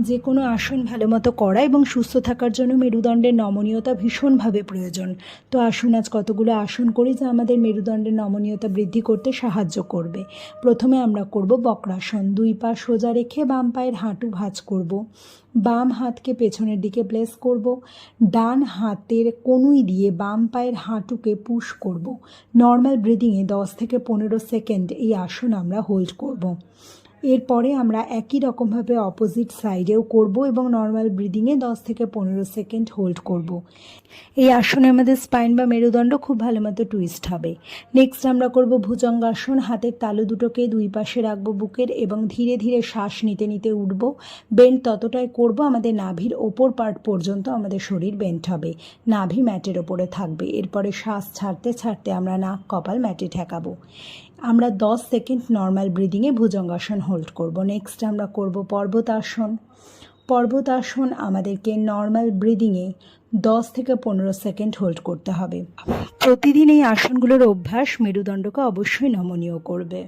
যে কোনো আসন ভালো মতো করা এবং সুস্থ থাকার জন্য মেরুদণ্ডের নমনীয়তা ভীষণভাবে প্রয়োজন। তো আসুন, আজ কতগুলো আসন করি যা আমাদের মেরুদণ্ডের নমনীয়তা বৃদ্ধি করতে সাহায্য করবে। প্রথমে আমরা করব বক্রাসন। দুই পা সোজা রেখে বাম পায়ের হাঁটু ভাঁজ করব। বাম হাতকে পেছনের দিকে প্লেস করব। ডান হাতের কনুই দিয়ে বাম পায়ের হাঁটুকে পুশ করব। নর্মাল ব্রিদিংয়ে দশ থেকে পনেরো সেকেন্ড এই আসন আমরা হোল্ড করব। এরপরে আমরা একই রকমভাবে অপোজিট সাইডেও করব এবং নর্মাল ব্রিদিংয়ে দশ থেকে পনেরো সেকেন্ড হোল্ড করব। এই আসনে আমাদের স্পাইন বা মেরুদণ্ড খুব ভালো মতো টুইস্ট হবে। নেক্সট আমরা করব ভুজঙ্গাসন, হাতের তালু দুটোকে দুই পাশে রাখব বুকের এবং ধীরে ধীরে শ্বাস নিতে নিতে উঠব। বেন্ড ততটাই করব, আমাদের নাভির ওপর পার্ট পর্যন্ত আমাদের শরীর বেন্ট হবে। নাভি ম্যাটের ওপরে থাকবে। এরপরে শ্বাস ছাড়তে ছাড়তে আমরা নাক কপাল ম্যাটে ঠেকাবো। আমরা দশ সেকেন্ড নর্মাল ব্রিদিংয়ে ভুজঙ্গাসন হোল্ড করব। নেক্সট আমরা করব পর্বতাসন। পর্বতাসন আমাদেরকে নর্মাল ব্রিদিংয়ে দশ থেকে পনেরো সেকেন্ড হোল্ড করতে হবে। প্রতিদিন এই আসনগুলোর অভ্যাস মেরুদণ্ডকে অবশ্যই নমনীয় করবে।